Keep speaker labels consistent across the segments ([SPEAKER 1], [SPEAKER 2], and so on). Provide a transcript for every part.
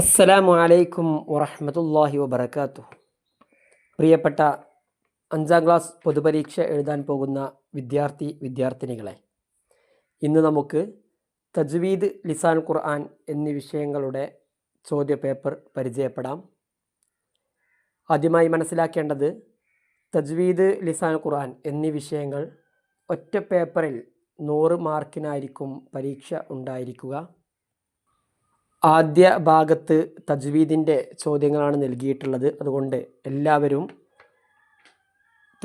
[SPEAKER 1] അസ്സലാമു അലൈക്കും വറഹ്മത്തുള്ളാഹി വബർക്കാത്തു പ്രിയപ്പെട്ട അഞ്ചാം ക്ലാസ് പൊതുപരീക്ഷ എഴുതാൻ പോകുന്ന വിദ്യാർത്ഥി വിദ്യാർത്ഥിനികളെ ഇന്ന് നമുക്ക് തജ്വീദ് ലിസാൻ ഖുർആൻ എന്നീ വിഷയങ്ങളുടെ ചോദ്യപേപ്പർ പരിചയപ്പെടാം. ആദ്യമായി മനസ്സിലാക്കേണ്ടത് തജ്വീദ് ലിസാൻ ഖുർആൻ എന്നീ വിഷയങ്ങൾ ഒറ്റ പേപ്പറിൽ നൂറ് മാർക്കിനായിരിക്കും പരീക്ഷ ഉണ്ടായിരിക്കുക. ആദ്യ ഭാഗത്ത് തജ്വീദിന്റെ ചോദ്യങ്ങളാണ് നൽകിയിട്ടുള്ളത്. അതുകൊണ്ട് എല്ലാവരും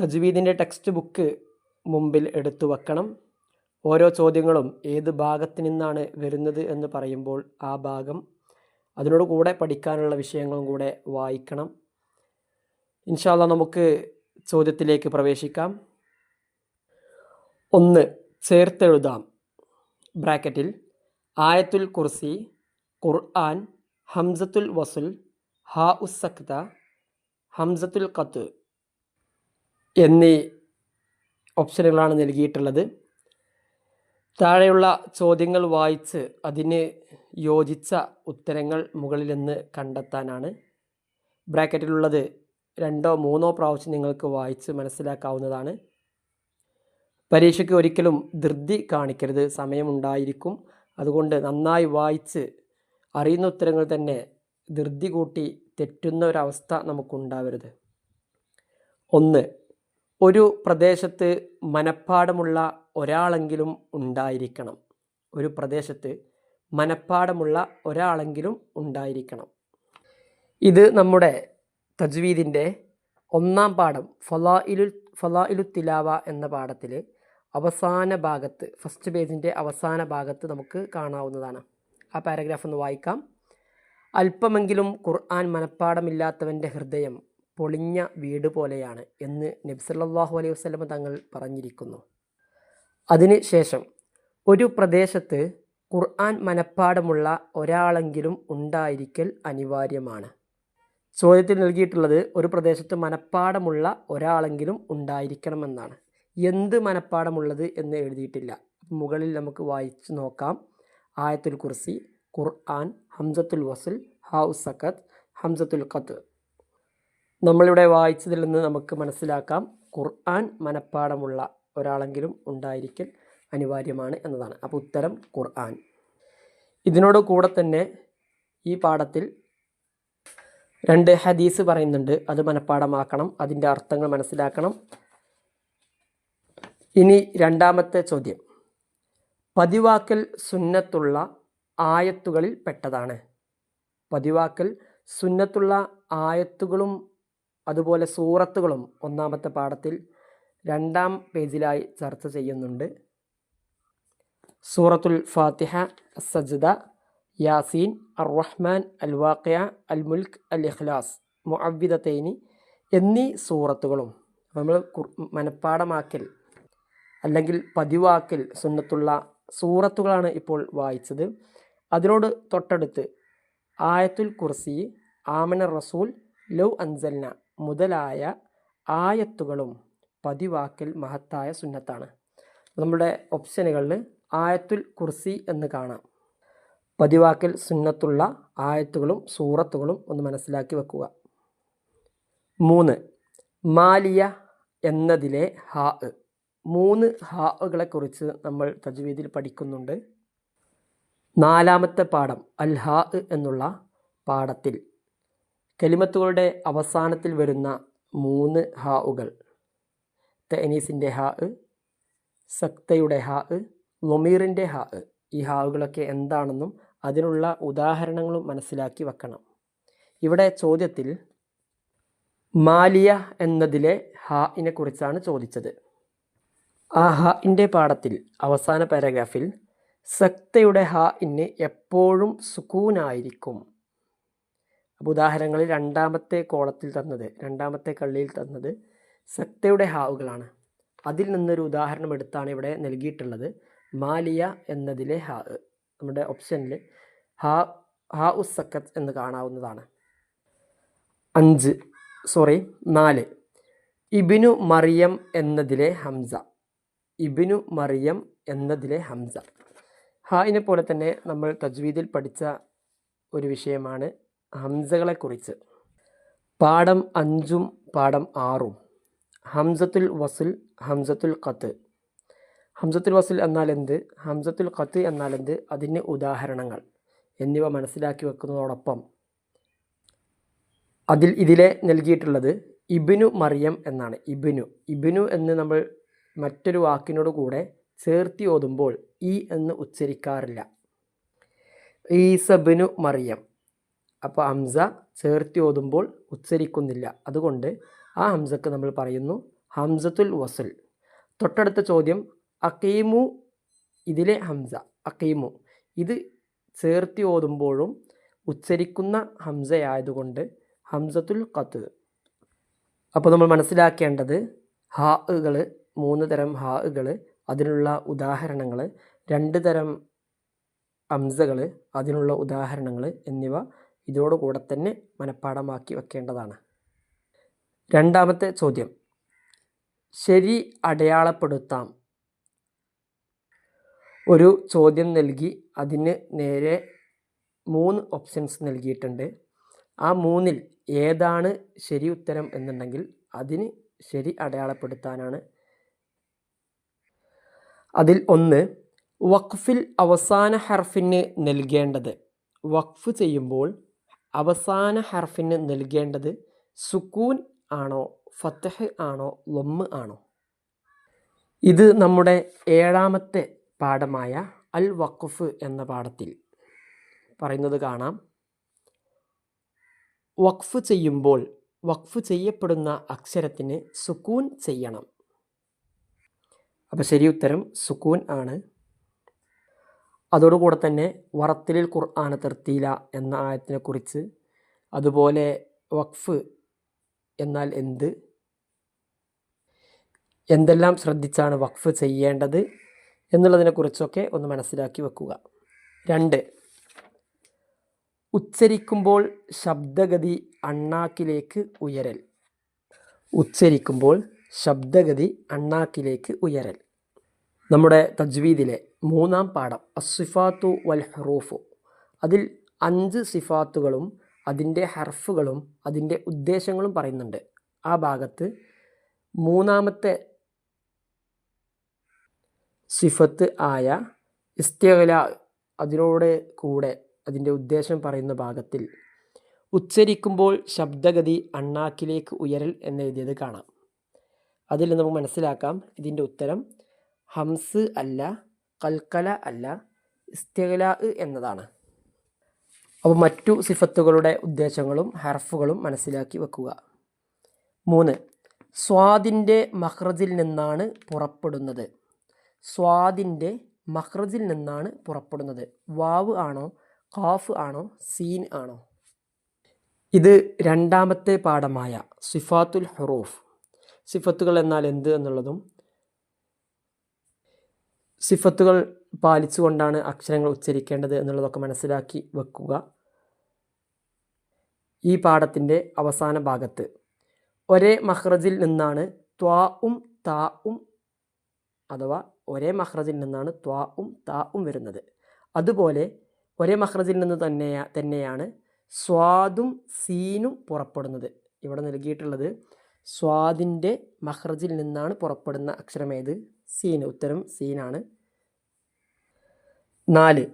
[SPEAKER 1] തജ്വീദിന്റെ ടെക്സ്റ്റ് ബുക്ക് മുമ്പിൽ എടുത്തു വെക്കണം. ഓരോ ചോദ്യങ്ങളും ഏത് ഭാഗത്തു നിന്നാണ് വരുന്നത് എന്ന് പറയുമ്പോൾ ആ ഭാഗം. അതിനോട് കൂടെ പഠിക്കാനുള്ള വിഷയങ്ങളും കൂടെ വായിക്കണം. ഇൻഷാല്ല നമുക്ക് ചോദ്യത്തിലേക്ക് പ്രവേശിക്കാം. ഒന്ന് ചേർത്തെഴുതാം. ബ്രാക്കറ്റിൽ ആയത്തുൽ കുർസി ഖുർആൻ ഹംസത്തുൽ വസുൽ ഹാ ഉസക്ത ഹംസത്തുൽ ഖത്ത് എന്നീ ഓപ്ഷനുകളാണ് നൽകിയിട്ടുള്ളത്. താഴെയുള്ള ചോദ്യങ്ങൾ വായിച്ച് അതിന് യോജിച്ച ഉത്തരങ്ങൾ മുകളിൽ നിന്ന് കണ്ടെത്താനാണ്. ബ്രാക്കറ്റിലുള്ളത് രണ്ടോ മൂന്നോ പ്രാവശ്യം നിങ്ങൾക്ക് വായിച്ച് മനസ്സിലാക്കാവുന്നതാണ്. പരീക്ഷയ്ക്ക് ഒരിക്കലും ധൃതി കാണിക്കരുത്. സമയമുണ്ടായിരിക്കും അതുകൊണ്ട് നന്നായി വായിച്ച് അറിയുന്ന ഉത്തരങ്ങൾ തന്നെ ധൃതി കൂട്ടി തെറ്റുന്ന ഒരവസ്ഥ നമുക്കുണ്ടാവരുത്. ഒന്ന് ഒരു പ്രദേശത്ത് മനപ്പാടമുള്ള ഒരാളെങ്കിലും ഉണ്ടായിരിക്കണം. ഒരു പ്രദേശത്ത് മനപ്പാടമുള്ള ഒരാളെങ്കിലും ഉണ്ടായിരിക്കണം. ഇത് നമ്മുടെ തജ്വീദിന്റെ ഒന്നാം പാഠം ഫലാഇലുൽ ഫലായിലു തിലാവ എന്ന പാഠത്തിൽ അവസാന ഭാഗത്ത് ഫസ്റ്റ് പേജിന്റെ അവസാന ഭാഗത്ത് നമുക്ക് കാണാവുന്നതാണ്. ആ പാരഗ്രാഫ് ഒന്ന് വായിക്കാം. അല്പമെങ്കിലും ഖുർആൻ മനഃപ്പാടമില്ലാത്തവന്റെ ഹൃദയം പൊളിഞ്ഞ വീട് പോലെയാണ് എന്ന് നബ്സല്ലാഹു അലൈഹി വസ്ലമ തങ്ങൾ പറഞ്ഞിരിക്കുന്നു. അതിന് ശേഷം ഒരു പ്രദേശത്ത് ഖുർആൻ മനഃപ്പാടമുള്ള ഒരാളെങ്കിലും ഉണ്ടായിരിക്കൽ അനിവാര്യമാണ്. ചോദ്യത്തിൽ നൽകിയിട്ടുള്ളത് ഒരു പ്രദേശത്ത് മനഃപ്പാടമുള്ള ഒരാളെങ്കിലും ഉണ്ടായിരിക്കണമെന്നാണ്. എന്ത് മനഃപ്പാടമുള്ളത് എന്ന് എഴുതിയിട്ടില്ല. മുകളിൽ നമുക്ക് വായിച്ചു നോക്കാം. ആയത്തുൽ കുർസി ഖുർആൻ ഹംസത്തുൽ വസുൽ ഹൗ സക്കത്ത് ഹംസത്തുൽ ഖത്ത് നമ്മളിവിടെ വായിച്ചതിൽ നിന്ന് നമുക്ക് മനസ്സിലാക്കാം ഖുർആൻ മനഃപ്പാടമുള്ള ഒരാളെങ്കിലും ഉണ്ടായിരിക്കൽ അനിവാര്യമാണ് എന്നതാണ്. അപ്പോൾ ഉത്തരം ഖുർആൻ. ഇതിനോട് കൂടെ തന്നെ ഈ പാഠത്തിൽ രണ്ട് ഹദീസ് പറയുന്നുണ്ട്. അത് മനഃപ്പാടമാക്കണം അതിന്റെ അർത്ഥങ്ങൾ മനസ്സിലാക്കണം. ഇനി രണ്ടാമത്തെ ചോദ്യം. പതിവാക്കൽ സുന്നത്തുള്ള ആയത്തുകളിൽ പെട്ടതാണ്. പതിവാക്കൽ സുന്നത്തുള്ള ആയത്തുകളും അതുപോലെ സൂറത്തുകളും ഒന്നാമത്തെ പാഠത്തിൽ രണ്ടാം പേജിലായി ചർച്ച ചെയ്യുന്നുണ്ട്. സൂറത്തുൽ ഫാത്തിഹ സജ്ദ യാസീൻ അർ റഹ്മാൻ അൽ വാഖിയ അൽ മുൽക്ക് അൽ ഇഖ്ലാസ് മുഅവ്വിദത്തൈനി എന്നീ സൂറത്തുകളും നമ്മൾ മനഃപ്പാടമാക്കൽ അല്ലെങ്കിൽ പതിവാക്കൽ സുന്നത്തുള്ള സൂറത്തുകളാണ് ഇപ്പോൾ വായിച്ചത്. അതിനോട് തൊട്ടടുത്ത് ആയത്തുൽ കുർസി ആമന റസൂൽ ലൗ അൻസൽന മുതലായ ആയത്തുകളും പതിവാക്കൽ മഹത്തായ സുന്നത്താണ്. നമ്മുടെ ഓപ്ഷനുകളിൽ ആയത്തുൽ കുർസി എന്ന് കാണാം. പതിവാക്കൽ സുന്നത്തുള്ള ആയത്തുകളും സൂറത്തുകളും ഒന്ന് മനസ്സിലാക്കി വെക്കുക. മൂന്ന് മാലിയ എന്നതിലെ ഹാ. മൂന്ന് ഹാകളെ കുറിച്ച് നമ്മൾ തജ്വീദിൽ പഠിക്കുന്നുണ്ട്. നാലാമത്തെ പാഠം അൽ ഹാ എന്നുള്ള പാഠത്തിൽ. കലിമത്തുകളുടെ അവസാനത്തിൽ വരുന്ന മൂന്ന് ഹാവുകൾ തെനീസിന്റെ ഹാ സക്തയുടെ ഹാ ലൊമീറിന്റെ ഹാ. ഈ ഹാവുകളൊക്കെ എന്താണെന്നും അതിനുള്ള ഉദാഹരണങ്ങളും മനസ്സിലാക്കി വെക്കണം. ഇവിടെ ചോദ്യത്തിൽ മാലിയ എന്നതിലെ ഹാഇനെ കുറിച്ചാണ് ചോദിച്ചത്. ആ ഹാഇന്റെ പാഠത്തിൽ അവസാന പാരഗ്രാഫിൽ സക്തയുടെ ഹ ഇന്ന് എപ്പോഴും സുക്കൂനായിരിക്കും. അപ്പോൾ ഉദാഹരണങ്ങളിൽ രണ്ടാമത്തെ കോളത്തിൽ തന്നത് രണ്ടാമത്തെ കള്ളിയിൽ തന്നത് സക്തയുടെ ഹാവുകളാണ്. അതിൽ നിന്നൊരു ഉദാഹരണം എടുത്താണ് ഇവിടെ നൽകിയിട്ടുള്ളത്. മാലിയ എന്നതിലെ ഹാ നമ്മുടെ ഓപ്ഷനിൽ ഹാ ഹാ ഉസ് സക്കത്ത് എന്ന് കാണാവുന്നതാണ്. അഞ്ച് സോറി നാല്. ഇബിനു മറിയം എന്നതിലെ ഹംസ. ഇബിനു മറിയം എന്നതിലെ ഹംസ. ഹായിനെ പോലെ തന്നെ നമ്മൾ തജ്വീദിൽ പഠിച്ച ഒരു വിഷയമാണ് ഹംസകളെക്കുറിച്ച്. പാഠം അഞ്ചും പാഠം ആറും. ഹംസത്തുൽ വസുൽ ഹംസത്തുൽ ഖത്ത്. ഹംസത്തുൽ വസുൽ എന്നാൽ എന്ത്? ഹംസത്തുൽ ഖത്ത് എന്നാൽ എന്ത്? അതിന് ഉദാഹരണങ്ങൾ എന്നിവ മനസ്സിലാക്കി വെക്കുന്നതോടൊപ്പം അതിൽ ഇതിലെ നൽകിയിട്ടുള്ളത് ഇബിനു മറിയം എന്നാണ്. ഇബിനു ഇബിനു എന്ന് നമ്മൾ മറ്റൊരു വാക്കിനോട് കൂടെ ചേർത്തി ഓതുമ്പോൾ ഈ എന്ന് ഉച്ചരിക്കാറില്ല. ഈസബിനു മറിയം. അപ്പോൾ ഹംസ ചേർത്തി ഓതുമ്പോൾ ഉച്ചരിക്കുന്നില്ല. അതുകൊണ്ട് ആ ഹംസക്ക് നമ്മൾ പറയുന്നു ഹംസത്തുൽ വസുൽ. തൊട്ടടുത്ത ചോദ്യം അക്കീമു ഇതിലെ ഹംസ അക്കീമു. ഇത് ചേർത്തി ഓതുമ്പോഴും ഉച്ചരിക്കുന്ന ഹംസയായതുകൊണ്ട് ഹംസത്തുൽ കത്ത് അപ്പോൾ നമ്മൾ മനസ്സിലാക്കേണ്ടത് ഹാകൾ മൂന്ന് തരം ഹാകൾ അതിനുള്ള ഉദാഹരണങ്ങൾ രണ്ട് തരം അംസകൾ അതിനുള്ള ഉദാഹരണങ്ങൾ എന്നിവ ഇതോടുകൂടെ തന്നെ മനഃപ്പാടമാക്കി വെക്കേണ്ടതാണ്. രണ്ടാമത്തെ ചോദ്യം. ശരി അടയാളപ്പെടുത്താം. ഒരു ചോദ്യം നൽകി അതിന് നേരെ മൂന്ന് ഓപ്ഷൻസ് നൽകിയിട്ടുണ്ട്. ആ മൂന്നിൽ ഏതാണ് ശരി ഉത്തരം എന്നുണ്ടെങ്കിൽ അതിന് ശരി അടയാളപ്പെടുത്താനാണ് അതിൽ ഒന്ന് വഖഫിൽ അവസാന ഹർഫിന് നൽകേണ്ടത്. വഖഫ് ചെയ്യുമ്പോൾ അവസാന ഹർഫിന് നൽകേണ്ടത് സുക്കൂൻ ആണോ ഫത്തഹ് ആണോ ലൊമ്മ് ആണോ? ഇത് നമ്മുടെ ഏഴാമത്തെ പാഠമായ അൽ വഖഫ് എന്ന പാഠത്തിൽ പറയുന്നത് കാണാം. വഖഫ് ചെയ്യുമ്പോൾ വഖഫ് ചെയ്യപ്പെടുന്ന അക്ഷരത്തിന് സുക്കൂൻ ചെയ്യണം. അപ്പോൾ ശരി ഉത്തരം സുക്കൂൻ ആണ്. അതോടുകൂടെ തന്നെ വറത്തിലിൽ ഖുർആാന തെർത്തീല എന്ന ആയത്തിനെക്കുറിച്ച് അതുപോലെ വഖഫ് എന്നാൽ എന്ത്? എന്തെല്ലാം ശ്രദ്ധിച്ചാണ് വഖഫ് ചെയ്യേണ്ടത് എന്നുള്ളതിനെക്കുറിച്ചൊക്കെ ഒന്ന് മനസ്സിലാക്കി വെക്കുക. രണ്ട് ഉച്ചരിക്കുമ്പോൾ ശബ്ദഗതി അണ്ണാക്കിലേക്ക് ഉയരൽ. ഉച്ചരിക്കുമ്പോൾ ശബ്ദഗതി അണ്ണാക്കിലേക്ക് ഉയരൽ. നമ്മുടെ തജ്വീദിലെ മൂന്നാം പാഠം അസിഫാത്തു വൽ ഹറൂഫു. അതിൽ അഞ്ച് സിഫാത്തുകളും അതിന്റെ ഹർഫുകളും അതിന്റെ ഉദ്ദേശങ്ങളും പറയുന്നുണ്ട്. ആ ഭാഗത്ത് മൂന്നാമത്തെ സിഫത്ത് ആയ ഇസ്തേല അതിനോട് കൂടെ അതിന്റെ ഉദ്ദേശം പറയുന്ന ഭാഗത്തിൽ ഉച്ചരിക്കുമ്പോൾ ശബ്ദഗതി അണ്ണാക്കിലേക്ക് ഉയരൽ എന്നെഴുതിയത് കാണാം. അതിൽ നമുക്ക് മനസ്സിലാക്കാം ഇതിന്റെ ഉത്തരം. ഹംസ് അല്ല കൽക്കല അല്ല ഇസ്തേല എന്നതാണ്. അപ്പോൾ മറ്റു സിഫത്തുകളുടെ ഉദ്ദേശങ്ങളും ഹർഫുകളും മനസ്സിലാക്കി വെക്കുക. മൂന്ന് സ്വാദിന്റെ മഹ്റജിൽ നിന്നാണ് പുറപ്പെടുന്നത്. സ്വാദിന്റെ മഹ്റജിൽ നിന്നാണ് പുറപ്പെടുന്നത്. വാവ് ആണോ കാഫ് ആണോ സീൻ ആണോ? ഇത് രണ്ടാമത്തെ പാഠമായ സിഫാത്തുൽ ഹുറൂഫ്. സിഫത്തുകൾ എന്നാൽ എന്ത് എന്നുള്ളതും സിഫത്തുകൾ പാലിച്ചുകൊണ്ടാണ് അക്ഷരങ്ങൾ ഉച്ചരിക്കേണ്ടത് എന്നുള്ളതൊക്കെ മനസ്സിലാക്കി വെക്കുക. ഈ പാഠത്തിന്റെ അവസാന ഭാഗത്ത് ഒരേ മഹ്റജിൽ നിന്നാണ് ത്വാവും താവും അഥവാ ഒരേ മഹ്റജിൽ നിന്നാണ് ത്വാവും താവും വരുന്നത്. അതുപോലെ ഒരേ മഹ്റജിൽ നിന്ന് തന്നെയാ തന്നെയാണ് സ്വാദും സീനും പുറപ്പെടുന്നത്. ഇവിടെ നൽകിയിട്ടുള്ളത് സ്വാദിന്റെ മഹ്റജിൽ നിന്നാണ് പുറപ്പെടുന്ന അക്ഷരമേത്? സീൻ ഉത്തരം സീനാണ്. നാല്.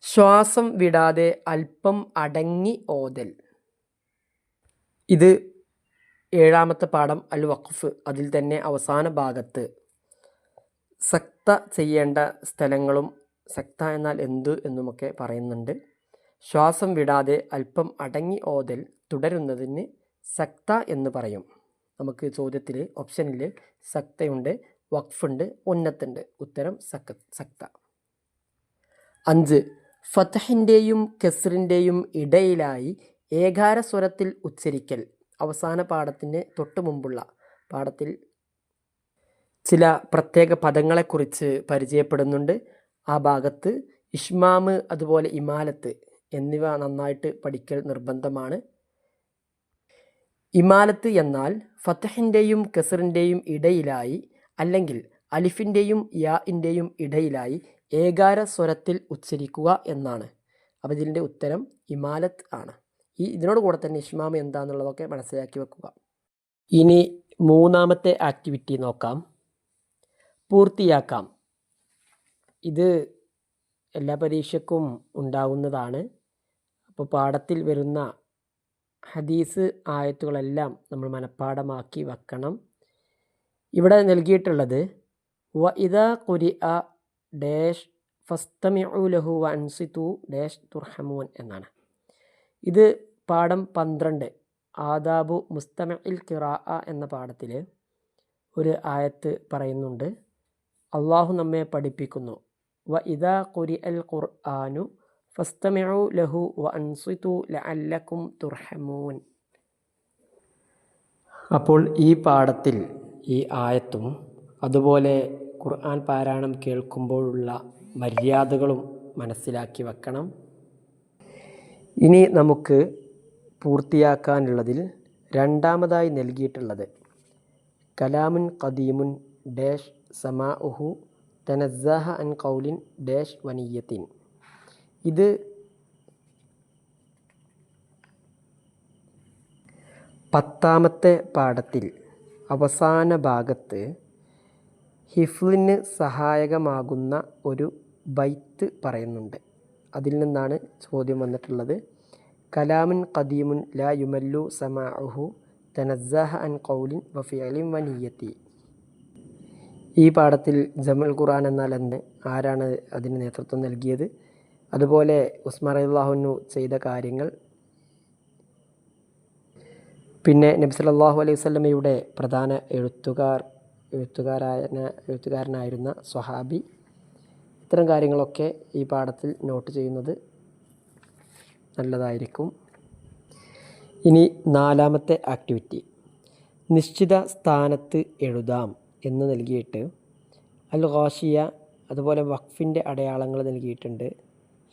[SPEAKER 1] ശ്വാസം വിടാതെ അല്പം അടങ്ങി ഓതൽ. ഇത് ഏഴാമത്തെ പാഠം അൽ വഖഫ്. അതിൽ തന്നെ അവസാന ഭാഗത്ത്. സക്ത ചെയ്യേണ്ട സ്ഥലങ്ങളും സക്ത എന്നാൽ എന്ത് എന്നുമൊക്കെ പറയുന്നുണ്ട്. ശ്വാസം വിടാതെ അല്പം അടങ്ങി ഓതൽ തുടരുന്നതിന് സക്ത എന്ന് പറയും. നമുക്ക് ചോദ്യത്തിൽ ഓപ്ഷനിൽ സക്തയുണ്ട് വഖഫുണ്ട് ഉന്നത്തുണ്ട്. ഉത്തരം സക്ത സക്ത. അഞ്ച്. ഫത്തഹിന്റെയും കെസറിന്റെയും ഇടയിലായി ഏകാര സ്വരത്തിൽ ഉച്ചരിക്കൽ. അവസാന പാഠത്തിന് തൊട്ട് മുമ്പുള്ള പാഠത്തിൽ ചില പ്രത്യേക പദങ്ങളെക്കുറിച്ച് പരിചയപ്പെടുന്നുണ്ട്. ആ ഭാഗത്ത് ഇഷ്മാമ് അതുപോലെ ഇമാലത്ത് എന്നിവ നന്നായിട്ട് പഠിക്കൽ നിർബന്ധമാണ്. ഇമാലത്ത് എന്നാൽ ഫത്തഹിന്റെയും കെസറിന്റെയും ഇടയിലായി അല്ലെങ്കിൽ അലിഫിന്റെയും യാഇന്റെയും ഇടയിലായി ഏകാര സ്വരത്തിൽ ഉച്ചരിക്കുക എന്നാണ്. അപ്പോൾ ഇതിന്റെ ഉത്തരം ഇമാലത്ത് ആണ്. ഈ ഇതിനോട് കൂടെ തന്നെ ഇഷ്മാം എന്താണെന്നുള്ളതൊക്കെ മനസ്സിലാക്കി വെക്കുക. ഇനി മൂന്നാമത്തെ ആക്ടിവിറ്റി നോക്കാം. പൂർത്തിയാക്കാം. ഇത് എല്ലാ പരീക്ഷക്കും ഉണ്ടാകുന്നതാണ് അപ്പോൾ പാഠത്തിൽ വരുന്ന ഹദീസ് ആയത്തുകളെല്ലാം നമ്മൾ മനഃപ്പാടമാക്കി വെക്കണം. ഇവിടെ നൽകിയിട്ടുള്ളത് വ ഇതാ കുരി അ ഡാഷ് ഫസ്തമിഉ ലഹു വ അൻസിതു ഡാഷ് തുർഹമൂൻ എന്നാണ്. ഇത് പാഠം പന്ത്രണ്ട് ആദാബു മുസ്തമിൽ കിറാ എന്ന പാഠത്തിൽ ഒരു ആയത്ത് പറയുന്നുണ്ട്. അള്ളാഹു നമ്മെ പഠിപ്പിക്കുന്നു. വ ഇതാ കുരി അൽ ഖുർആാനു ഫസ്തമിഉ ലഹു വ അൻസിതു ലഅല്ലക്കും തുർഹമൂൻ. അപ്പോൾ ഈ പാഠത്തിൽ ഈ ആയത്തും അതുപോലെ ഖുർആൻ പാരായണം കേൾക്കുമ്പോഴുള്ള മര്യാദകളും മനസ്സിലാക്കി വെക്കണം. ഇനി നമുക്ക് പൂർത്തിയാക്കാനുള്ളതിൽ രണ്ടാമതായി നൽകിയിട്ടുള്ളത് കലാമുൻ ഖദീമുൻ ഡാഷ് സമാഉഹു തനസ്സഹ അൻ കൗലിൻ ഡാഷ് വനീയത്തിൻ. ഇത് പത്താമത്തെ പാഠത്തിൽ അവസാന ഭാഗത്ത് ഹിഫ്ലിന് സഹായകമാകുന്ന ഒരു ബൈത്ത് പറയുന്നുണ്ട്. അതിൽ നിന്നാണ് ചോദ്യം വന്നിട്ടുള്ളത്. കലാമുൻ കദീമുൻ ലാ യുമല്ലു സമാഉഹു തനസ്സഹ അൻ കൗലിൻ വഫിയലിൻ വനീയത്തി ഈ പാഠത്തിൽ ജമൽ ഖുർആൻ എന്നാൽ എന്ന് ആരാണ് അതിന് നേതൃത്വം നൽകിയത്? അതുപോലെ ഉസ്മാൻ ചെയ്ത കാര്യങ്ങൾ. പിന്നെ നബി സല്ലല്ലാഹു അലൈഹി വസല്ലമയുടെ പ്രധാന എഴുത്തുകാർ എഴുത്തുകാരായ എഴുത്തുകാരനായിരുന്ന സ്വഹാബി. ഇത്തരം കാര്യങ്ങളൊക്കെ ഈ പാഠത്തിൽ നോട്ട് ചെയ്യുന്നത് നല്ലതായിരിക്കും. ഇനി നാലാമത്തെ ആക്ടിവിറ്റി നിശ്ചിത സ്ഥാനത്ത് എഴുതാം എന്ന് നൽകിയിട്ട് അൽ ഖാഷിയ അതുപോലെ വഖഫിന്റെ അടയാളങ്ങൾ നൽകിയിട്ടുണ്ട്.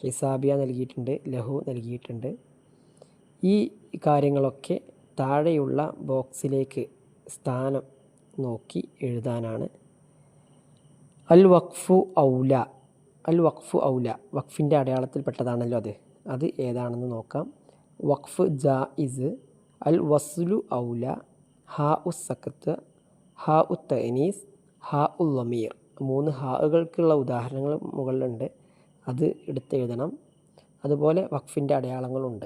[SPEAKER 1] ഹിസാബിയ നൽകിയിട്ടുണ്ട് ലഹു നൽകിയിട്ടുണ്ട്. ഈ കാര്യങ്ങളൊക്കെ താഴെയുള്ള ബോക്സിലേക്ക് സ്ഥാനം നോക്കി എഴുതാനാണ്. അൽ വഖഫു ഔല അൽ വഖഫു ഔല വഖഫിന്റെ അടയാളത്തിൽപ്പെട്ടതാണല്ലോ അത്. അത് ഏതാണെന്ന് നോക്കാം. വഖഫ് ജായിസ് അൽ വസ്ലു ഔല ഹാ ഉ സക്കത്ത് ഹാ ഉ തനീസ് ഹാ ഉ ലമീർ മൂന്ന് ഹാകൾക്കുള്ള ഉദാഹരണങ്ങൾ മുകളിലുണ്ട്. അത് എടുത്തെഴുതണം. അതുപോലെ വഖഫിന്റെ അടയാളങ്ങളുണ്ട്.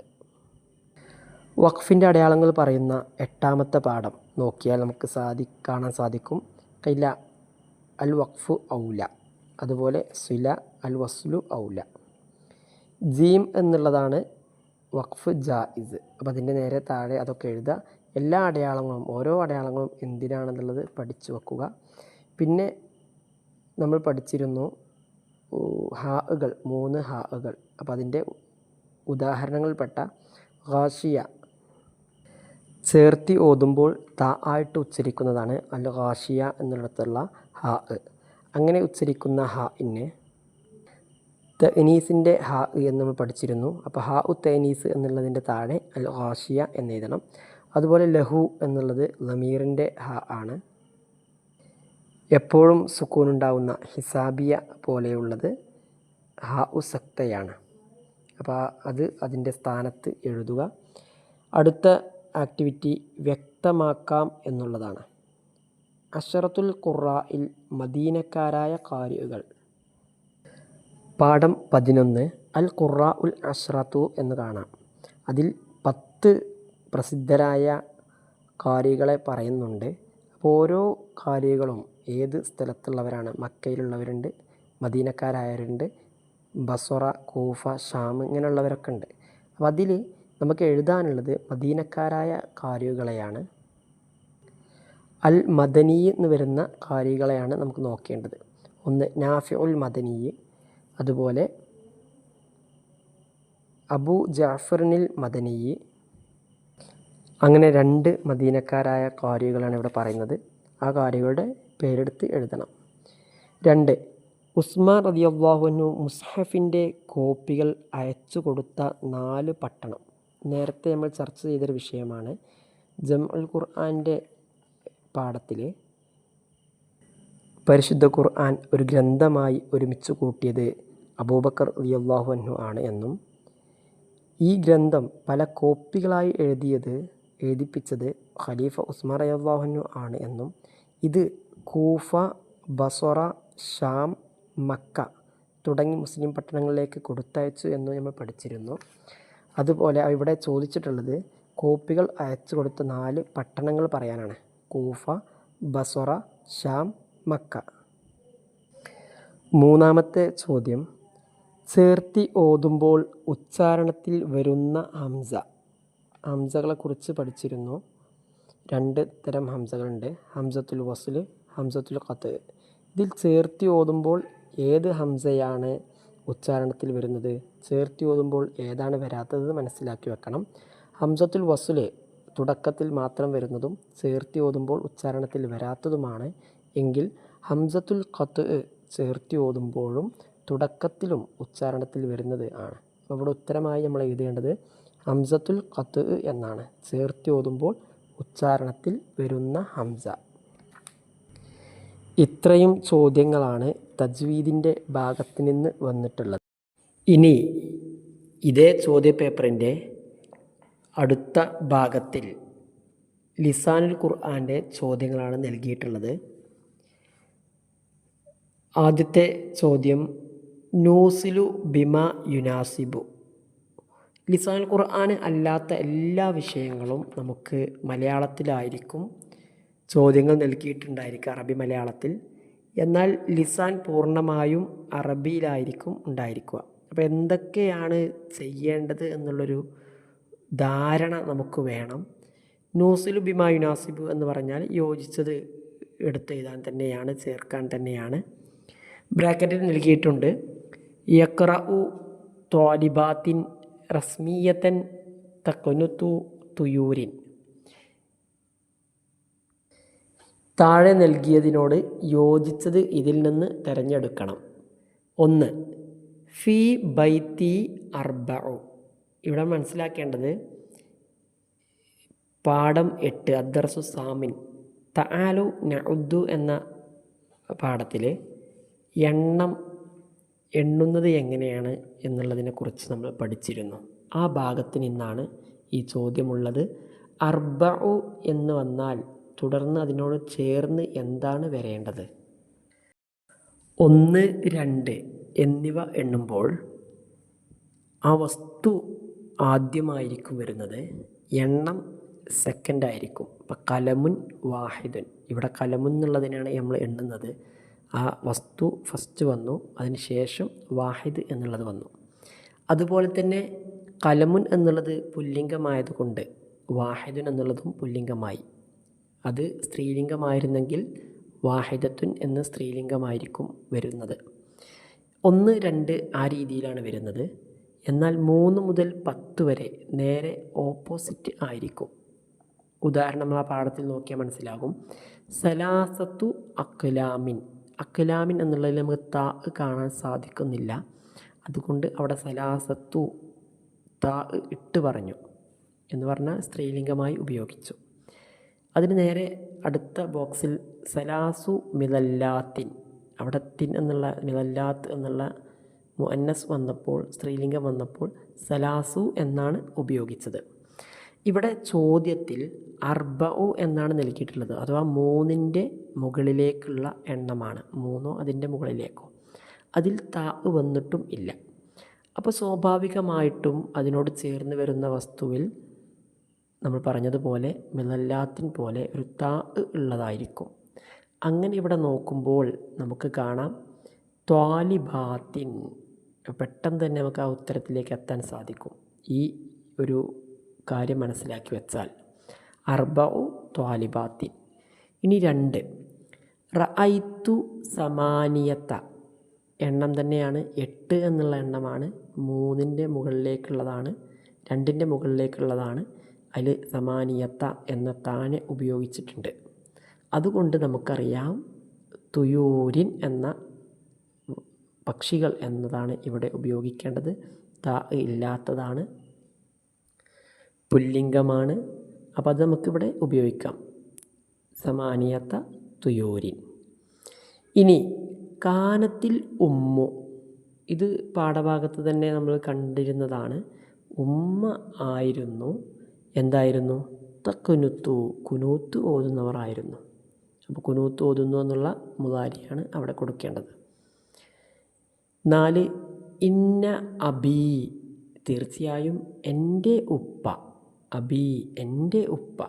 [SPEAKER 1] വഖഫിന്റെ അടയാളങ്ങൾ പറയുന്ന എട്ടാമത്തെ പാഠം നോക്കിയാൽ നമുക്ക് സാധി കാണാൻ സാധിക്കും. കൈല അൽ വഖഫു ഔല. അതുപോലെ സുല അൽ വസ്ലു ഔല. ജീം എന്നുള്ളതാണ് വഖഫ് ജായിസ്. അപ്പോൾ അതിന്റെ നേരെ താഴെ അതൊക്കെ എഴുതുക. എല്ലാ അടയാളങ്ങളും ഓരോ അടയാളങ്ങളും എന്തിനാണെന്നുള്ളത് പഠിച്ചു വെക്കുക. പിന്നെ നമ്മൾ പഠിച്ചിരുന്നു ഹാകൾ മൂന്ന് ഹാകൾ അപ്പോൾ അതിന്റെ ഉദാഹരണങ്ങളിൽപ്പെട്ട ഖാഷിയ. ചേർത്തി ഓതുമ്പോൾ ത ആയിട്ട് ഉച്ചരിക്കുന്നതാണ് അല്ല ഖാഷിയ എന്നിടത്തുള്ള ഹാ അങ്ങനെ ഉച്ചരിക്കുന്ന ഹാ ത എനീസിന്റെ ഹാ എന്ന് നമ്മൾ പഠിച്ചിരുന്നു. അപ്പോൾ ഹാ ഉ തനീസ് എന്നുള്ളതിന്റെ താഴെ അൽ ഖാഷിയ എന്ന് എഴുതണം. അതുപോലെ ലഹു എന്നുള്ളത് ലമീറിന്റെ ഹ ആണ്. എപ്പോഴും സുക്കൂനുണ്ടാവുന്ന ഹിസാബിയ പോലെയുള്ളത് ഹ ഉസക്തയാണ് അപ്പോൾ അത് അതിന്റെ സ്ഥാനത്ത് എഴുതുക. അടുത്ത ആക്ടിവിറ്റി വ്യക്തമാക്കാം എന്നുള്ളതാണ്. അഷറത്തുൽ ഖുറായിൽ മദീനക്കാരായ കാര്യകൾ പാഠം പതിനൊന്ന് അൽ ഖുറാ ഉൽ അഷ്റത്തു എന്ന് കാണാം. അതിൽ പത്ത് പ്രസിദ്ധരായ കാരികളെ പറയുന്നുണ്ട്. അപ്പോൾ ഓരോ കാരികളും ഏത് സ്ഥലത്തുള്ളവരാണ്? മക്കയിലുള്ളവരുണ്ട് മദീനക്കാരായവരുണ്ട് ബസറ കൂഫ ഷാം ഇങ്ങനെയുള്ളവരൊക്കെ ഉണ്ട് അപ്പോൾ അതിൽ നമുക്ക് എഴുതാനുള്ളത് മദീനക്കാരായ കാരികളെയാണ് അൽ മദനി എന്ന് വരുന്ന കാരികളെയാണ് നമുക്ക് നോക്കേണ്ടത്. ഒന്ന് നാഫി ഉൽ മദനി അതുപോലെ അബു ജാഫറിനിൽ മദനി അങ്ങനെ രണ്ട് മദീനക്കാരായ കാരികളാണ് ഇവിടെ പറയുന്നത്. ആ കാരികളുടെ പേരെടുത്ത് എഴുതണം. രണ്ട് ഉസ്മാൻ റതിയല്ലാഹുനു മുസ്ഹഫിന്റെ കോപ്പികൾ അയച്ചു കൊടുത്ത നാല് പട്ടണം. നേരത്തെ നമ്മൾ ചർച്ച ചെയ്തൊരു വിഷയമാണ് ജം ഉൽ ഖുർആന്റെ പാഠത്തിൽ പരിശുദ്ധ ഖുർആൻ ഒരു ഗ്രന്ഥമായി ഒരുമിച്ച് കൂട്ടിയത് അബൂബക്കർ റളിയല്ലാഹു അൻഹു ആണ് എന്നും ഈ ഗ്രന്ഥം പല കോപ്പികളായി എഴുതിയത് എഴുതിപ്പിച്ചത് ഖലീഫ ഉസ്മാൻ റളിയല്ലാഹു ആണ് എന്നും ഇത് കൂഫ ബസറ ഷാം മക്ക തുടങ്ങി മുസ്ലിം പട്ടണങ്ങളിലേക്ക് കൊടുത്തയച്ചു എന്ന് നമ്മൾ പഠിച്ചിരുന്നു. അതുപോലെ ഇവിടെ ചോദിച്ചിട്ടുള്ളത് കോപ്പികൾ അയച്ചു കൊടുത്ത നാല് പട്ടണങ്ങൾ പറയാനാണ്. Kufa Basra Sham Mecca. മൂന്നാമത്തെ ചോദ്യം. ചേർത്തി ഓതുമ്പോൾ ഉച്ചാരണത്തിൽ വരുന്ന ഹംസ. ഹംസകളെക്കുറിച്ച് പഠിച്ചിരുന്നു. രണ്ട് തരം ഹംസകളുണ്ട്. ഹംസത്തുൽ വസ്ല് ഹംസത്തുൽ ഖത്ത്. ഇതിൽ ചേർത്തി ഓതുമ്പോൾ ഏത് ഹംസയാണ് ഉച്ചാരണത്തിൽ വരുന്നത്? ചേർത്തി ഓതുമ്പോൾ ഏതാണ് വരാത്തത് മനസ്സിലാക്കി വെക്കണം. ഹംസത്തുൽ വസുൽ തുടക്കത്തിൽ മാത്രം വരുന്നതും ചേർത്തി ഓതുമ്പോൾ ഉച്ചാരണത്തിൽ വരാത്തതുമാണ്. എങ്കിൽ ഹംസത്തുൽ ഖത്ത് ചേർത്തി ഓതുമ്പോഴും തുടക്കത്തിലും ഉച്ചാരണത്തിൽ വരുന്നത് ആണ്. ഇവിടെ ഉത്തരമായി നമ്മൾ എഴുതേണ്ടത് ഹംസത്തുൽ ഖത്ത് എന്നാണ്. ചേർത്തി ഓതുമ്പോൾ ഉച്ചാരണത്തിൽ വരുന്ന ഹംസ. ഇത്രയും ചോദ്യങ്ങളാണ് തജ്വീദിന്റെ ഭാഗത്ത് നിന്ന് വന്നിട്ടുള്ളത്. ഇനി ഇതേ ചോദ്യപേപ്പറിന്റെ അടുത്ത ഭാഗത്തിൽ ലിസാനുൽ ഖുർആന്റെ ചോദ്യങ്ങളാണ് നൽകിയിട്ടുള്ളത്. ആദ്യത്തെ ചോദ്യം നൂസിലു ബിമ യുനാസിബു. ലിസാനുൽ ഖുർആൻ അല്ലാത്ത എല്ലാ വിഷയങ്ങളും നമുക്ക് മലയാളത്തിലായിരിക്കും. ചോദ്യങ്ങൾ നൽകിയിട്ടുണ്ടായിരിക്കും അറബി മലയാളത്തിൽ. എന്നാൽ ലിസാൻ പൂർണമായും അറബിയിലായിരിക്കും ഉണ്ടായിരിക്കുക. അപ്പോൾ എന്തൊക്കെയാണ് ചെയ്യേണ്ടത് എന്നുള്ളൊരു ധാരണ നമുക്ക് വേണം. നൂസിലു ബിമാ യുനാസിബു എന്ന് പറഞ്ഞാൽ യോജിച്ചത് എടുത്തെഴുതാൻ തന്നെയാണ് ചേർക്കാൻ തന്നെയാണ്. ബ്രാക്കറ്റിൽ നൽകിയിട്ടുണ്ട് യക്ര ഉ ത്വാലിബാത്തിൻ റസ്മീയത്തൻ തക്കൊനുത്തു തുയൂരിൻ. താഴെ നൽകിയതിനോട് യോജിച്ചത് ഇതിൽ നിന്ന് തിരഞ്ഞെടുക്കണം. ഒന്ന് ഫി ബൈത്തി അർബഉ. ഇവിടെ മനസ്സിലാക്കേണ്ടത് പാഠം എട്ട് അദ്ദർസു സാമിൻ. തആലു നഉദ്ദു എന്ന പാഠത്തിൽ എണ്ണം എണ്ണുന്നത് എങ്ങനെയാണ് എന്നുള്ളതിനെക്കുറിച്ച് നമ്മൾ പഠിച്ചിരുന്നു. ആ ഭാഗത്ത് നിന്നാണ് ഈ ചോദ്യമുള്ളത്. അർബഉ എന്ന് വന്നാൽ തുടർന്ന് അതിനോട് ചേർന്ന് എന്താണ് വരേണ്ടത്? ഒന്ന് രണ്ട് എന്നിവ എണ്ണുമ്പോൾ ആ വസ്തു ആദ്യമായിരിക്കും വരുന്നത്. എണ്ണം സെക്കൻഡ് ആയിരിക്കും. ഇപ്പം കലമുൻ വാഹിദുൻ. ഇവിടെ കലമുൻ എന്നുള്ളതിനാണ് നമ്മൾ എണ്ണുന്നത്. ആ വസ്തു ഫസ്റ്റ് വന്നു അതിന് ശേഷം വാഹിദ് എന്നുള്ളത് വന്നു. അതുപോലെ തന്നെ കലമുൻ എന്നുള്ളത് പുല്ലിംഗമായതുകൊണ്ട് വാഹിദുൻ എന്നുള്ളതും പുല്ലിംഗമായി. അത് സ്ത്രീലിംഗമായിരുന്നെങ്കിൽ വാഹിദത്തുൻ എന്ന സ്ത്രീലിംഗമായിരിക്കും വരുന്നത്. ഒന്ന് രണ്ട് ആ രീതിയിലാണ് വരുന്നത്. എന്നാൽ മൂന്ന് മുതൽ പത്ത് വരെ നേരെ ഓപ്പോസിറ്റ് ആയിരിക്കും. ഉദാഹരണം നമ്മൾ ആ പാഠത്തിൽ നോക്കിയാൽ മനസ്സിലാകും. സലാസത്തു അക്ലാമിൻ അക്ലാമിൻ എന്നുള്ളതിൽ നമുക്ക് താ കാണാൻ സാധിക്കുന്നില്ല. അതുകൊണ്ട് അവിടെ സലാസത്തു താ ഇട്ട് പറഞ്ഞു എന്ന് പറഞ്ഞാൽ സ്ത്രീലിംഗമായി ഉപയോഗിച്ചു. അതിന് നേരെ അടുത്ത ബോക്സിൽ സലാസു മിതല്ലാത്തിൻ അവിടെ തിൻ എന്നുള്ള മിതല്ലാത്ത് എന്നുള്ള മുഅന്നസ് വന്നപ്പോൾ സ്ത്രീലിംഗം വന്നപ്പോൾ സലാസു എന്നാണ് ഉപയോഗിച്ചത്. ഇവിടെ ചോദ്യത്തിൽ അർബഉ എന്നാണ് നൽകിയിട്ടുള്ളത്. അഥവാ മൂന്നിന്റെ മുകളിലേക്കുള്ള എണ്ണമാണ്. മൂന്നോ അതിന്റെ മുകളിലേക്കോ. അതിൽ താ വന്നിട്ടും ഇല്ല. അപ്പോൾ സ്വാഭാവികമായിട്ടും അതിനോട് ചേർന്ന് വരുന്ന വസ്തുവിൽ നമ്മൾ പറഞ്ഞതുപോലെ മിനല്ലാത്തിൻ പോലെ ഒരു താ ഉള്ളതായിരിക്കും. അങ്ങനെ ഇവിടെ നോക്കുമ്പോൾ നമുക്ക് കാണാം ത്വാലിബാത്തിൻ. പെട്ടെന്ന് തന്നെ നമുക്ക് ആ ഉത്തരത്തിലേക്ക് എത്താൻ സാധിക്കും. ഈ ഒരു കാര്യം മനസ്സിലാക്കി വെച്ചാൽ. അർബഉ ത്വാലിബാത്തിൻ. ഇനി രണ്ട്. റഅയ്ത്തു സമാനിയത്ത എണ്ണം തന്നെയാണ് എട്ട് എന്നുള്ള എണ്ണമാണ്. മൂന്നിന്റെ മുകളിലേക്കുള്ളതാണ്. രണ്ടിന്റെ മുകളിലേക്കുള്ളതാണ്. അതിൽ സമാനിയത്ത എന്ന താനെ ഉപയോഗിച്ചിട്ടുണ്ട്. അതുകൊണ്ട് നമുക്കറിയാം തുയൂരിൻ എന്ന പക്ഷികൾ എന്നതാണ് ഇവിടെ ഉപയോഗിക്കേണ്ടത്. ത ഇല്ലാത്തതാണ്. പുല്ലിംഗമാണ്. അപ്പോൾ അത് നമുക്കിവിടെ ഉപയോഗിക്കാം. സമാനിയത്ത തുയൂരിൻ. ഇനി കാനത്തിൽ ഉമ്മു. ഇത് പാഠഭാഗത്ത് തന്നെ നമ്മൾ കണ്ടിരുന്നതാണ്. ഉമ്മ ആയിരുന്നു എന്തായിരുന്നു? തക്കുനുത്തു കുനൂത്ത് ഓതുന്നവർ ആയിരുന്നു അപ്പോൾ കുനൂത്ത് ഓതുന്നു എന്നുള്ള മുതാരിയാണ് അവിടെ കൊടുക്കേണ്ടത്. നാല് ഇന്ന അബി തീർച്ചയായും എന്റെ ഉപ്പ. അബി എന്റെ ഉപ്പ.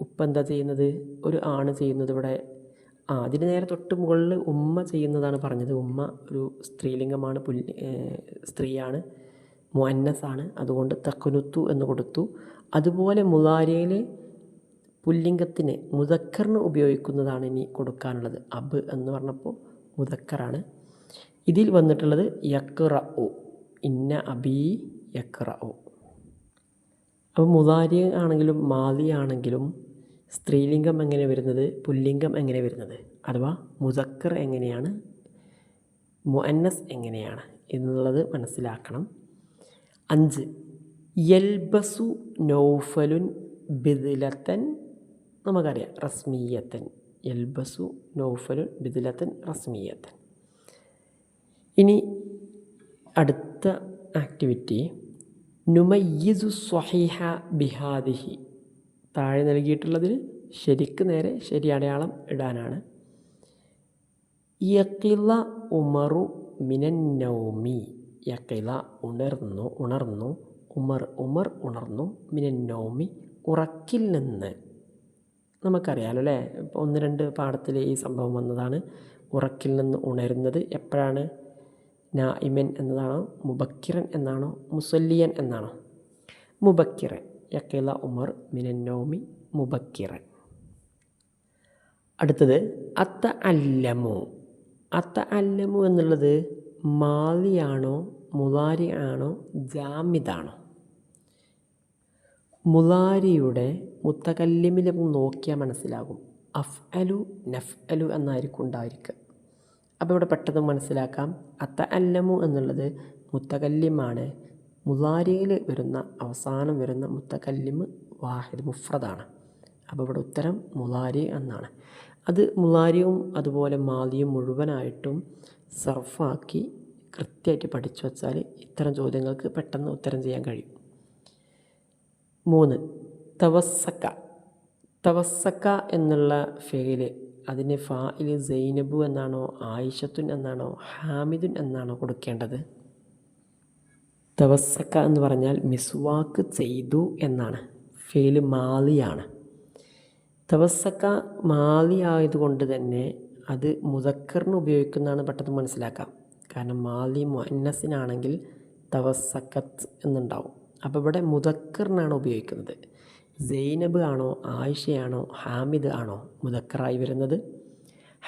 [SPEAKER 1] ഉപ്പ എന്താ ചെയ്യുന്നത്? ഒരു ആണ് ചെയ്യുന്നത് ഇവിടെ. ആ അതിന് നേരെ തൊട്ട് മുകളിൽ ഉമ്മ ചെയ്യുന്നതാണ് പറഞ്ഞത്. ഉമ്മ ഒരു സ്ത്രീലിംഗമാണ് പുല്ലി സ്ത്രീയാണ് മുഅന്നസാണ്. അതുകൊണ്ട് തക്കുനുത്തു എന്ന് കൊടുത്തു. അതുപോലെ മുലാരിയയിൽ പുല്ലിംഗത്തിന് മുതക്കറിന് ഉപയോഗിക്കുന്നതാണ് ഇനി കൊടുക്കാനുള്ളത്. അബ് എന്ന് പറഞ്ഞപ്പോൾ മുതക്കറാണ് ഇതിൽ വന്നിട്ടുള്ളത് യക്റ ഒ ഇന്ന അബി യക്റ ഒ അപ്പോൾ മുതാരി ആണെങ്കിലും മാതി ആണെങ്കിലും സ്ത്രീലിംഗം എങ്ങനെ വരുന്നത്? പുല്ലിംഗം എങ്ങനെ വരുന്നത്? അഥവാ മുതക്കർ എങ്ങനെയാണ്? മുഅന്നസ് എങ്ങനെയാണ്? എന്നുള്ളത് മനസ്സിലാക്കണം. അഞ്ച്. യൽബസു നൗഫലുൻ ബിദിലത്തൻ. നമുക്കറിയാം റസ്മീയത്തൻ. യൽബസു നൗഫലുൻ ബിദിലത്തൻ റസ്മീയത്തൻ. ഇനി അടുത്ത ആക്ടിവിറ്റി. നുമയ്യിസു സ്വഹീഹ ബിഹാദിഹി. താഴെ നൽകിയിട്ടുള്ളതിൽ ശരിക്ക് നേരെ ശരി അടയാളം ഇടാനാണ്. യക്കില ഉമറു മിനന്നൗമി യക്കില ഉണർന്നു ഉണർന്നു. ഉമർ ഉമർ ഉണർന്നു. മിനന്നൗമി ഉറക്കിൽ നിന്ന്. നമുക്കറിയാലോ അല്ലേ? ഒന്ന് രണ്ട് പാഠത്തിൽ ഈ സംഭവം വന്നതാണ്. ഉറക്കിൽ നിന്ന് ഉണരുന്നത് എപ്പോഴാണ്? നായിമൻ എന്നതാണോ? മുബക്കിറൻ എന്നാണോ? മുസല്ലിയൻ എന്നാണോ? മുബക്കിറൻ. യക്കില ഉമർ മിനന്നോമി മുബക്കിറൻ. അടുത്തത് അത്ത അല്ലമു അത്ത അല്ലമു എന്നുള്ളത് മാലിയാണോ മുലാരി ആണോ ജാമിദാണോ? മുലാരിയുടെ മുത്തകല്ലിമിൽ നോക്കിയാൽ മനസ്സിലാകും. അഫ് അലു നഫ് അലു എന്നായിരിക്കും ഉണ്ടായിരിക്കുക. അപ്പോൾ ഇവിടെ പെട്ടെന്ന് മനസ്സിലാക്കാം. അത്ത അല്ലമു എന്നുള്ളത് മുത്തകല്ലിമാണ്. മുലാരിയിൽ വരുന്ന അവസാനം വരുന്ന മുത്തകല്ലിമ് വാഹിദ് മുഫ്രദാണ്. അപ്പോൾ ഇവിടെ ഉത്തരം മുലാരി എന്നാണ്. അത് മുലാരിയും അതുപോലെ മാലിയും മുഴുവനായിട്ടും സർഫാക്കി കൃത്യമായിട്ട് പഠിച്ചു വച്ചാൽ ഇത്തരം ചോദ്യങ്ങൾക്ക് പെട്ടെന്ന് ഉത്തരം ചെയ്യാൻ കഴിയും. മൂന്ന്. തവസ്സക്ക. തവസ്സക്ക എന്നുള്ള ഫെയിൽ അതിന് ഫായിൽ സൈനബു എന്നാണോ ആയിഷത്തുൻ എന്നാണോ ഹാമിദുൻ എന്നാണോ കൊടുക്കേണ്ടത്? തവസ്സക്ക എന്ന് പറഞ്ഞാൽ മിസ്വാക്ക് ചെയ്തു എന്നാണ്. ഫെയിൽ മാലിയാണ്. മാലി ആയതുകൊണ്ട് തന്നെ അത് മുതക്കറിന് ഉപയോഗിക്കുന്നതാണ് പെട്ടെന്ന് മനസ്സിലാക്കാം. കാരണം മാലി മുഅന്നസിനാണെങ്കിൽ തവസ്സക്കത്ത് എന്നുണ്ടാവും. അപ്പോൾ ഇവിടെ മുതക്കറിനാണ് ഉപയോഗിക്കുന്നത്. സൈനബ് ആണോ ആയിഷയാണോ ഹാമിദ് ആണോ മുതക്കറായി വരുന്നത്?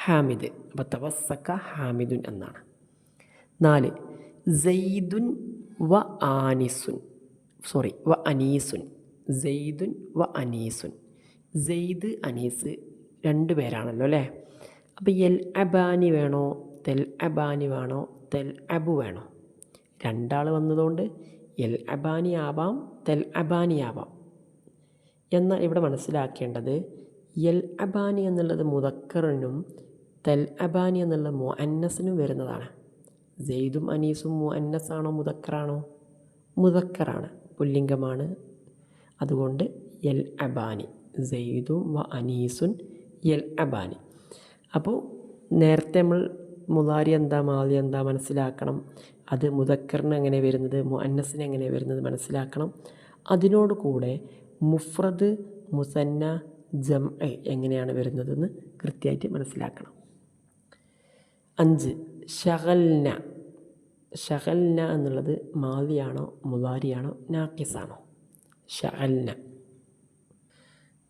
[SPEAKER 1] ഹാമിദ്. അപ്പോൾ തവസക്ക ഹാമിദുൻ എന്നാണ്. നാല് സെയ്ദുൻ വ ആനിസുൻ. സോറി വ അനീസുൻ. സെയ്ദുൻ വ അനീസുൻ. സെയ്ദ് അനീസ് രണ്ട് പേരാണല്ലോ അല്ലേ? അപ്പോൾ എൽ അബാനി വേണോ തെൽ അബാനി വേണോ തെൽ അബു വേണോ? രണ്ടാൾ വന്നതുകൊണ്ട് എൽ അബാനി ആവാം തെൽ അബാനി ആവാം എന്നാൽ ഇവിടെ മനസ്സിലാക്കേണ്ടത് എൽ അബാനി എന്നുള്ളത് മുതക്കറിനും തെൽ അബാനി എന്നുള്ള മുഅന്നസിനും വരുന്നതാണ്. ജെയ്ദും അനീസും മുഅന്നസാണോ മുതക്കറാണോ മുതക്കറാണ് പുല്ലിംഗമാണ്. അതുകൊണ്ട് എൽ അബാനി സെയ്ദും വ അനീസുൻ എൽ അബാനി. അപ്പോൾ നേരത്തെ നമ്മൾ മുതാരി എന്താ മാതി എന്താ മനസ്സിലാക്കണം. അത് മുതക്കറിന് എങ്ങനെ വരുന്നത് മുഅന്നസിന് എങ്ങനെ വരുന്നത് മനസ്സിലാക്കണം. അതിനോട് കൂടെ മുഫ്രദ് മുസന്ന ജം എങ്ങനെയാണ് വരുന്നതെന്ന് കൃത്യമായിട്ട് മനസ്സിലാക്കണം. അഞ്ച് ഷഹൽന ഷഹൽന എന്നുള്ളത് മാവിയാണോ മുതാരിയാണോ നാക്കിസാണോ? ഷഹൽന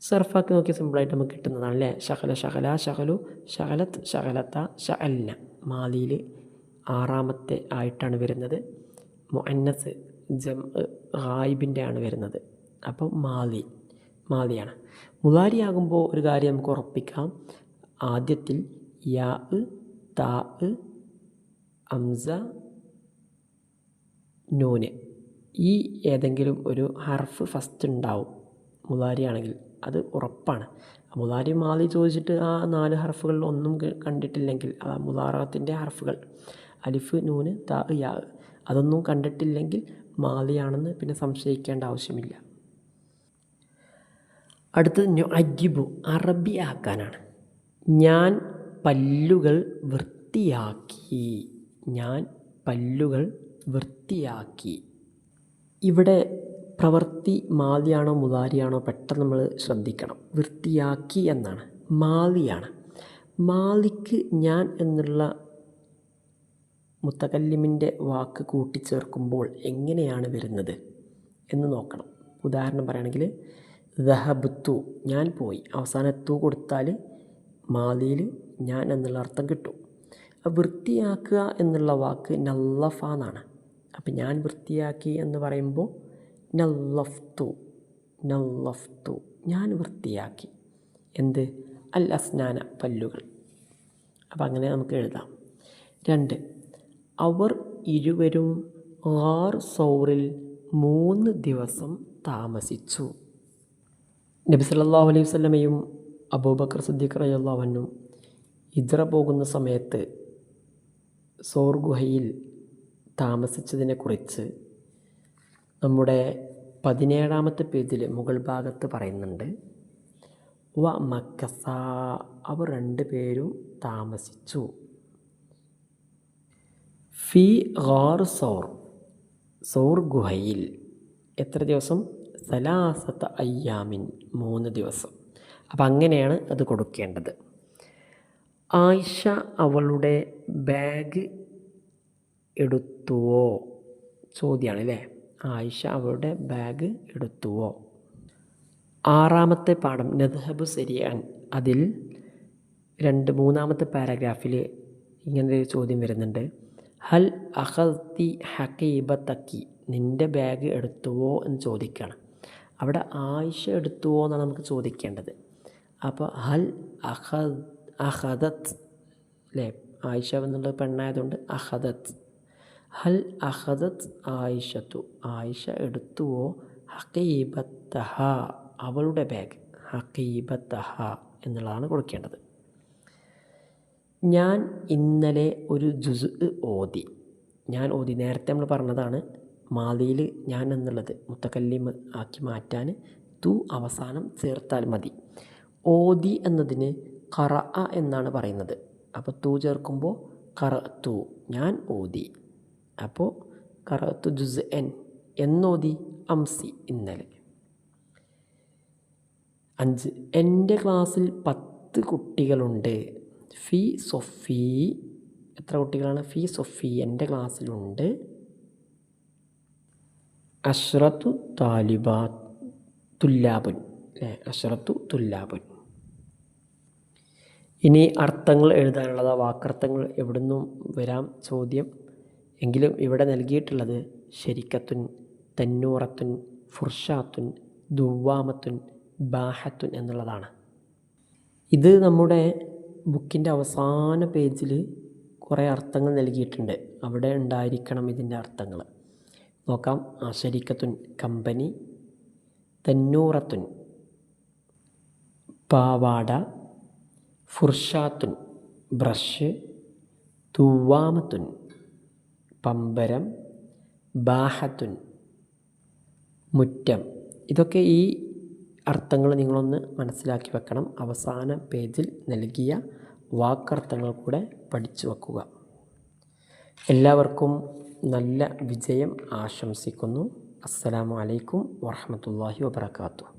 [SPEAKER 1] സർഫാക്കി നോക്കി സിമ്പിളായിട്ട് നമുക്ക് കിട്ടുന്നതാണ് അല്ലേ? ഷഹല ഷഹല ഷഹലു ഷഹലത്ത് ഷഹലത്ത ഷഹൽന മാലിയിൽ ആറാമത്തെ ആയിട്ടാണ് വരുന്നത്. മുഅന്നസ് ജം ഹായിബിന്റെ ആണ് വരുന്നത്. അപ്പോൾ മാലി മാലിയാണ്. മുലാരിയാകുമ്പോൾ ഒരു കാര്യം നമുക്ക് ഉറപ്പിക്കാം. ആദ്യത്തിൽ യാ താ അംസ നൂന്. ഈ ഏതെങ്കിലും ഒരു ഹർഫ് ഫസ്റ്റ് ഉണ്ടാവും മുലാരി ആണെങ്കിൽ അത് ഉറപ്പാണ്. മുലാരി മാലി ചോദിച്ചിട്ട് ആ നാല് ഹർഫുകളിൽ ഒന്നും കണ്ടിട്ടില്ലെങ്കിൽ ആ മുലാറത്തിന്റെ ഹർഫുകൾ. അലിഫ് നൂന് താ യാ അതൊന്നും കണ്ടിട്ടില്ലെങ്കിൽ മാലിയാണെന്ന് പിന്നെ സംശയിക്കേണ്ട ആവശ്യമില്ല. അടുത്തത് അജിബു അറബി ആക്കാനാണ്. ഞാൻ പല്ലുകൾ വൃത്തിയാക്കി ഞാൻ പല്ലുകൾ വൃത്തിയാക്കി. ഇവിടെ പ്രവൃത്തി മാലിയാണോ മുതാരിയാണോ പെട്ടെന്ന് നമ്മൾ ശ്രദ്ധിക്കണം. വൃത്തിയാക്കി എന്നാണ് മാലിയാണ്. മാലിക്ക് ഞാൻ എന്നുള്ള മുത്തകല്ലിമിന്റെ വാക്ക് കൂട്ടിച്ചേർക്കുമ്പോൾ എങ്ങനെയാണ് വരുന്നത് എന്ന് നോക്കണം. ഉദാഹരണം പറയുകയാണെങ്കിൽ ദഹബുത്തു ഞാൻ പോയി. അവസാന തു കൊടുത്താൽ മാലിയിൽ ഞാൻ എന്നുള്ള അർത്ഥം കിട്ടും. വൃത്തിയാക്കുക എന്നുള്ള വാക്ക് നല്ലഫ എന്നാണ് അപ്പം ഞാൻ വൃത്തിയാക്കി എന്ന് പറയുമ്പോൾ നല്ലഫ്തു നല്ലഫ്തു ഞാൻ വൃത്തിയാക്കി. എന്ത്? അൽ അസ്നാന പല്ലുകൾ. അപ്പം അങ്ങനെ നമുക്ക് എഴുതാം. രണ്ട് അവർ ഇരുവരും ഹാർ സൗറിൽ മൂന്ന് ദിവസം താമസിച്ചു. നബി സല്ലല്ലാഹു അലൈഹി വസല്ലമയും അബൂബക്കർ സിദ്ദീഖ് റളിയല്ലാഹുവിനും ഇദ്ര പോകുന്ന സമയത്ത് സോർ ഗുഹയിൽ താമസിച്ചതിനെക്കുറിച്ച് നമ്മുടെ പതിനേഴാമത്തെ പേജിൽ മുകൾ ഭാഗത്ത് പറയുന്നുണ്ട്. വ മക്കസ അവർ രണ്ടുപേരും താമസിച്ചു. ഫി ഗാർ സോർ സോർ ഗുഹയിൽ എത്ര ദിവസം? സലാസത്ത അയ്യാമിൻ മൂന്ന് ദിവസം. അപ്പം അങ്ങനെയാണ് അത് കൊടുക്കേണ്ടത്. ആയിഷ അവളുടെ ബാഗ് എടുത്തുവോ? ചോദ്യമാണ് അല്ലേ ആയിഷ അവളുടെ ബാഗ് എടുത്തുവോ? ആറാമത്തെ പാഠം നദ്ഹബ് സരിയാൻ അതിൽ രണ്ട് മൂന്നാമത്തെ പാരഗ്രാഫിൽ ഇങ്ങനെ ഒരു ചോദ്യം വരുന്നുണ്ട്. ഹൽ അഹത്തി ഹക്കീബത്തക്കി നിന്റെ ബാഗ് എടുത്തുവോ എന്ന് ചോദിക്കണം. അവിടെ ആയിഷ എടുത്തുവോ എന്നാണ് നമുക്ക് ചോദിക്കേണ്ടത്. അപ്പോൾ ഹൽ അഹദ് അഹദത്ത് അല്ലേ? ആയിഷ എന്നുള്ള പെണ്ണായതുകൊണ്ട് അഹദത്ത് ഹൽ അഹദത്ത് ആയിഷത്തു ആയിഷ എടുത്തുവോ? ഹക്കീബത്തഹ അവളുടെ ബാഗ് ഹക്കീബത്തഹ എന്നുള്ളതാണ് കൊടുക്കേണ്ടത്. ഞാൻ ഇന്നലെ ഒരു ജുസ് ഓതി. ഞാൻ ഓതി. നേരത്തെ നമ്മൾ പറഞ്ഞതാണ് മാതിയിൽ ഞാൻ എന്നുള്ളത് മുത്തക്കല്ലിം ആക്കി മാറ്റാൻ തു അവസാനം ചേർത്താൽ മതി. ഓതി എന്നതിന് കറ എന്നാണ് പറയുന്നത്. അപ്പോൾ തു ചേർക്കുമ്പോൾ കറ തു. ഞാൻ ഓതി. അപ്പോൾ കറ തു ജുസ് എൻ എന്നോതി അംസി ഇന്നലെ. അഞ്ച്. എന്റെ ക്ലാസ്സിൽ പത്ത് കുട്ടികളുണ്ട്. ഫി സൊഫി. എത്ര കുട്ടികളാണ്? ഫി സൊഫി എന്റെ ക്ലാസ്സിലുണ്ട്. അഷ്റത്തു താലിബാ തുല്ലാബുൻ. അല്ലേ അഷ്റത്തു തുല്ലാബുൻ. ഇനി അർത്ഥങ്ങൾ എഴുതാനുള്ളത് വാക്കർത്ഥങ്ങൾ എവിടുന്നും വരാം ചോദ്യം. എങ്കിലും ഇവിടെ നൽകിയിട്ടുള്ളത് ശരിക്കത്തുൻ തന്നൂറത്തുൻ ഫുർഷാത്തുൻ ദുവാമത്തുൻ ബാഹത്തുൻ എന്നുള്ളതാണ്. ഇത് നമ്മുടെ ബുക്കിന്റെ അവസാന പേജിൽ കുറേ അർത്ഥങ്ങൾ നൽകിയിട്ടുണ്ട്. അവിടെ ഉണ്ടായിരിക്കണം ഇതിന്റെ അർത്ഥങ്ങൾ. നോക്കാം. ആശരിക്കത്തുൻ കമ്പനി തന്നൂറത്തുൻ പാവാട ഫുർഷാത്തുൻ ബ്രഷ് തുവാമത്തുൻ പമ്പരം ബാഹത്തുൻ മുറ്റം. ഇതൊക്കെ ഈ അർത്ഥങ്ങൾ നിങ്ങളൊന്ന് മനസ്സിലാക്കി വെക്കണം. അവസാന പേജിൽ നൽകിയ വാക്കർത്ഥങ്ങൾ കൂടെ പഠിച്ചു വെക്കുക. എല്ലാവർക്കും നല്ല വിജയം ആശംസിക്കുന്നു. അസ്സലാമു അലൈക്കും വബർക്കാത്തു